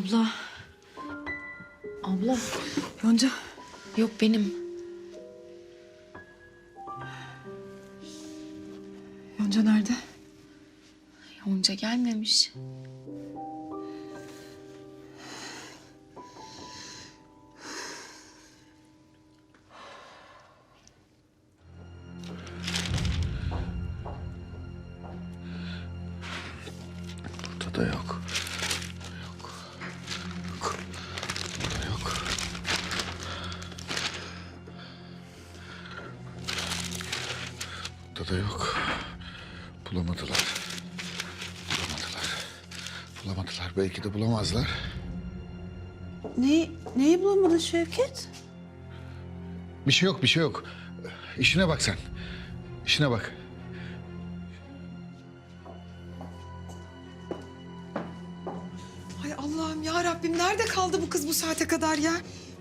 Abla. Abla. Yonca Yok benim. Yonca nerede? Yonca gelmemiş. Burada da yok. Bulamadılar. Bulamadılar. Bulamadılar. Belki de bulamazlar. Ne, neyi bulamadın Şevket? Bir şey yok, bir şey yok. İşine bak sen. İşine bak. Ay Allah'ım ya Rabbim nerede kaldı bu kız bu saate kadar ya?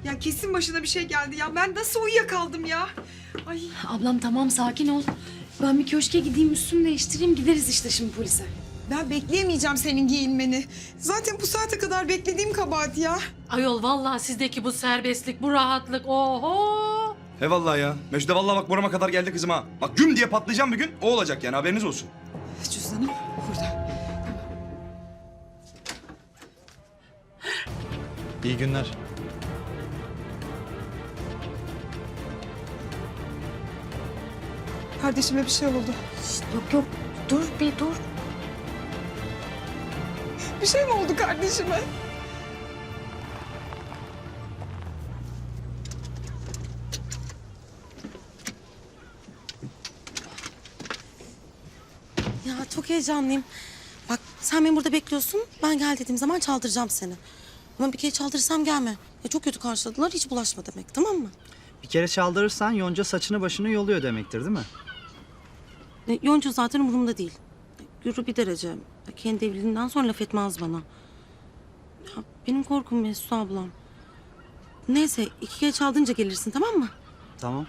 Ya kesin başına bir şey geldi ya. Ben nasıl uyuyakaldım ya? Ay Ablam tamam sakin ol. Ben bir köşke gideyim üstümü değiştireyim gideriz işte şimdi polise. ben bekleyemeyeceğim senin giyinmeni. Zaten bu saate kadar beklediğim kabahat ya. Ayol vallahi sizdeki bu serbestlik, bu rahatlık oho. He vallahi ya. Mecide vallahi bak burama kadar geldi kızım ha. Bak güm diye patlayacağım bir gün. O olacak yani haberiniz olsun. Cüzdanım burada. İyi günler. Kardeşime bir şey oldu. Yok yok dur bir dur. Bir şey mi oldu kardeşime? Ya çok heyecanlıyım. Bak sen beni burada bekliyorsun. Ben gel dediğim zaman çaldıracağım seni. Ama bir kere çaldırırsam gelme. Ya çok kötü karşıladılar. Hiç bulaşma demek tamam mı? Bir kere çaldırırsan Yonca saçını başını yoluyor demektir değil mi? E, Yonca zaten umurumda değil. Yürü bir derece. Ya Kendi evliliğinden sonra laf etmez bana. Ya benim korkum Mesut ablam. Neyse iki kere çaldırınca gelirsin tamam mı? Tamam.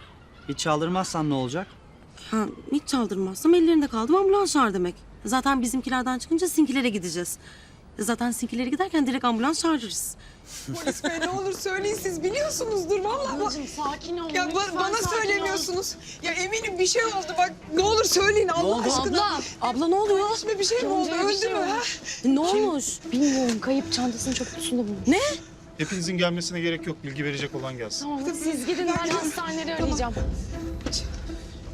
Hiç çaldırmazsan ne olacak? Ha, hiç çaldırmazsam ellerinde kaldım ambulans çağır demek. Zaten bizimkilerden çıkınca sinkilere gideceğiz. Zaten sinkilere giderken direkt ambulans çağırırız. Polis bey ne olur söyleyin siz biliyorsunuzdur vallahi. bak- sakin ol. Ya ba- bana söylemiyorsunuz. Ya eminim bir şey oldu bak. Ne olur söyleyin Allah aşkına. Abla, abla ne oluyor? Kardeşime bir şey mi oldu? Öldü mü? ha? Ne olmuş? Bilmiyorum kayıp çantasının çok kutusunda bulmuş. Ne? Hepinizin gelmesine gerek yok. Bilgi verecek olan gelsin. Tamam siz gidin ben hastaneleri arayacağım.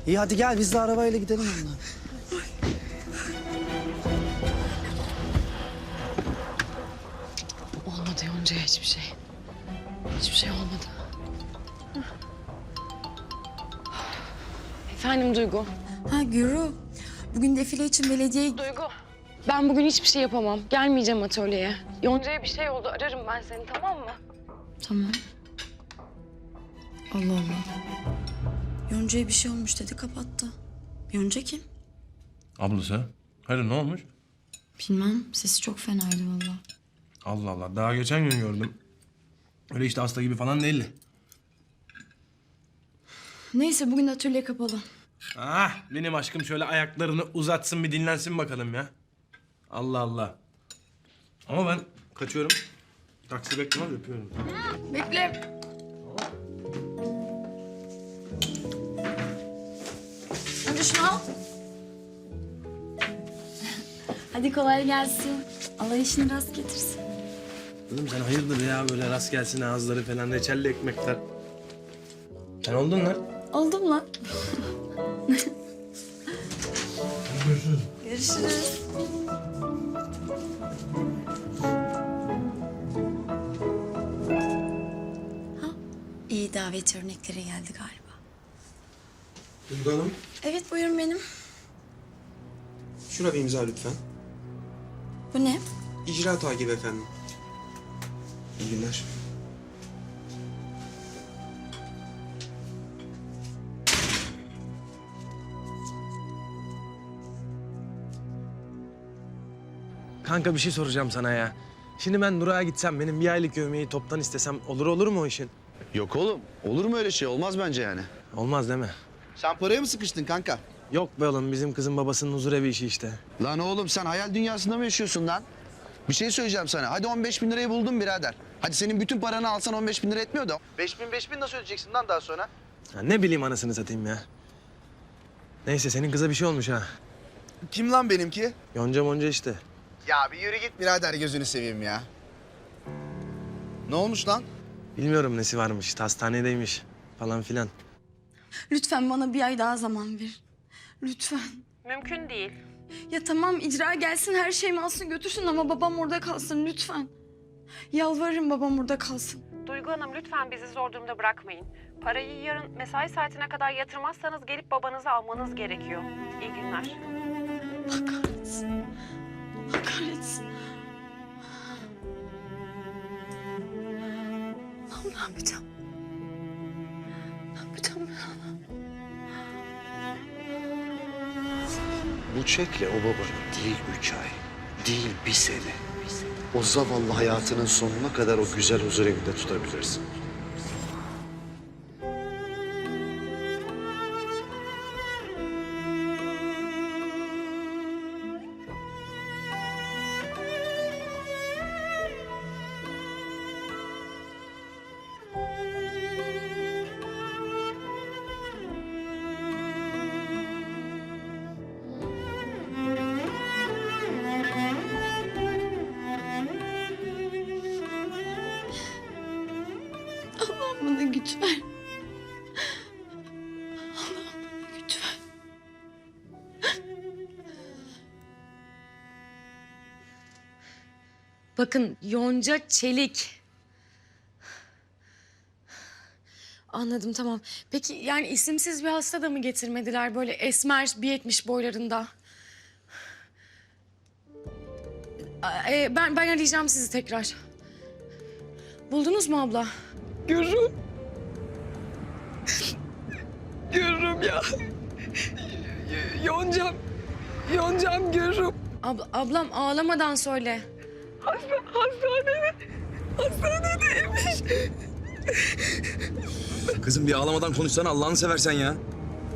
İyi hadi gel biz de arabayla gidelim onunla. Olmadı Yonca'ya hiçbir şey. Hiçbir şey olmadı. Efendim Duygu. Ha Gürü. Bugün defile için belediye... Duygu. Ben bugün hiçbir şey yapamam. Gelmeyeceğim atölyeye. Yonca'ya bir şey oldu. Ararım ben seni tamam mı? Tamam. Allah Allah. Yonca'ya bir şey olmuş dedi kapattı. Yonca kim? Ablası. Hayır ne olmuş? Bilmem. Sesi çok fenaydı vallahi. Allah Allah. Daha geçen gün gördüm. Öyle işte hasta gibi falan değildi. Neyse bugün atölye kapalı. Ah benim aşkım şöyle ayaklarını uzatsın bir dinlensin bakalım ya. Allah Allah. Ama ben kaçıyorum. Taksi beklemez öpüyorum. Bekle. Hadi şunu al. Hadi kolay gelsin. Allah işini rast getirsin. Kızım sen hayırdır ya böyle rast gelsin ağızları falan reçelli ekmekler. Sen oldun lan. Oldum lan. Görüşürüz. Ha, iyi davet örnekleri geldi galiba. Duygu Hanım. Evet buyurun benim. Şuna bir imza lütfen. Bu ne? İcra takibi efendim. İyi günler. Kanka bir şey soracağım sana ya. Şimdi ben Durak'a gitsem benim bir aylık övmeyi toptan istesem olur olur mu o işin? Yok oğlum. Olur mu öyle şey? Olmaz bence yani. Olmaz değil mi? Sen paraya mı sıkıştın kanka? Yok be oğlum bizim kızın babasının huzurevi işi işte. Lan oğlum sen hayal dünyasında mı yaşıyorsun lan? Bir şey söyleyeceğim sana. Hadi 15 bin lirayı buldun birader. Hadi senin bütün paranı alsan 15 bin lira etmiyor da. 5 bin 5 bin nasıl ödeyeceksin lan daha sonra? Ya ne bileyim anasını satayım ya. Neyse senin kıza bir şey olmuş ha. Kim lan benimki? Yonca monca işte. Ya bir yürü git birader gözünü seveyim ya. Ne olmuş lan? Bilmiyorum nesi varmış. Hastanedeymiş falan filan. Lütfen bana bir ay daha zaman ver. Lütfen. Mümkün değil. Ya tamam icra gelsin her şeyimi alsın götürsün ama babam orada kalsın lütfen. Yalvarırım babam orada kalsın. Duygu Hanım lütfen bizi zor durumda bırakmayın. Parayı yarın mesai saatine kadar yatırmazsanız gelip babanızı almanız gerekiyor. İyi günler. Allah kahretsin. Allah kahretsin. Allah'ım ne yapacağım? Ne yapacağım ben? Bu çekle o babanın değil üç ay, değil bir sene. O zavallı hayatının sonuna kadar o güzel huzur evinde tutabilirsin. Güç ver. Allah'ım bana güç ver. Bakın Yonca Çelik. Anladım tamam. Peki yani isimsiz bir hasta da mı getirmediler böyle esmer bir yetmiş boylarında? Aa, e, ben ben arayacağım sizi tekrar. Buldunuz mu abla? Görürüm. Görürüm ya. Yoncam. Yoncam görürüm. Abla, ablam ağlamadan söyle. Hasta, hastanede. Hastanedeymiş. Kızım bir ağlamadan konuşsana Allah'ını seversen ya.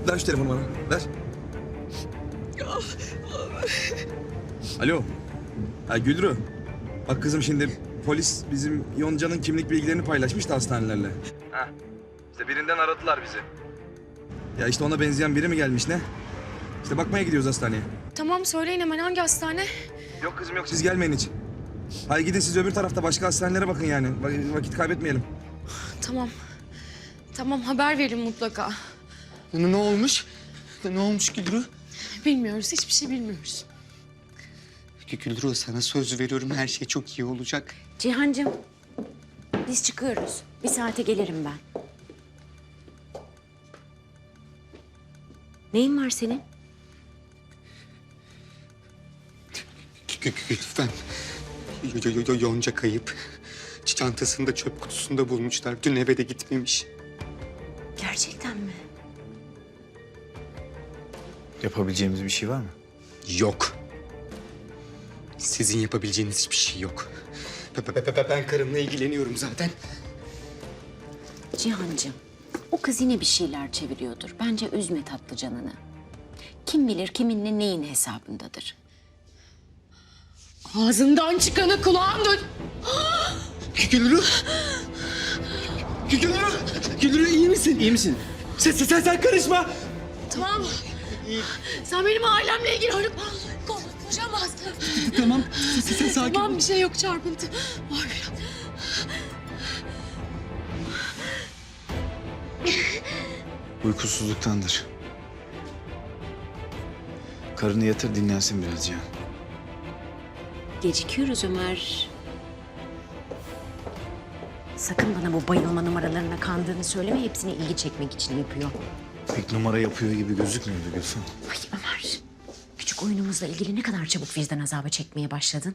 Ver şu telefonu bana. Ver. Alo. Ha Gülru. Bak kızım şimdi polis bizim Yonca'nın kimlik bilgilerini paylaşmış da hastanelerle. Ha. İşte birinden aradılar bizi. Ya işte ona benzeyen biri mi gelmiş ne? İşte bakmaya gidiyoruz hastaneye. Tamam söyleyin hemen hangi hastane? Yok kızım yok siz gelmeyin hiç. Hayır gidin siz öbür tarafta başka hastanelere bakın yani. Va- Vakit kaybetmeyelim. Tamam. Tamam haber verin mutlaka. Ne, ne olmuş? Ne olmuş Gülru? Bilmiyoruz hiçbir şey bilmiyoruz. Gülru sana söz veriyorum her şey çok iyi olacak. Cihancığım biz çıkıyoruz. Bir saate gelirim ben. Neyin var senin? Lütfen. Yo- yo- yo- Yonca kayıp. Çantasını da çöp kutusunda bulmuşlar. Dün eve de gitmemiş. Gerçekten mi? Yapabileceğimiz bir şey var mı? Yok. Sizin yapabileceğiniz hiçbir şey yok. Be- be- be- be- Ben karımla ilgileniyorum zaten. Cihancığım o kız yine bir şeyler çeviriyordur. Bence üzme tatlı canını. Kim bilir kiminle neyin hesabındadır. Ağzından çıkanı kulağın duy... Gülru! Gülru! Gülru iyi misin? İyi misin? Sen, sen, sen, sen karışma! Tamam. Sen benim ailemle ilgili arıp konuşamaz. Tamam, sen, sen sakin Tamam bir şey yok çarpıntı. Var Uykusuzluktandır. Karını yatır dinlensin biraz Cihan. Gecikiyoruz Ömer. Sakın bana bu bayılma numaralarına kandığını söyleme. Hepsini ilgi çekmek için yapıyor. Pek numara yapıyor gibi gözükmüyordu Gülfem. Ay Ömer. Küçük oyunumuzla ilgili ne kadar çabuk vicdan azabı çekmeye başladın.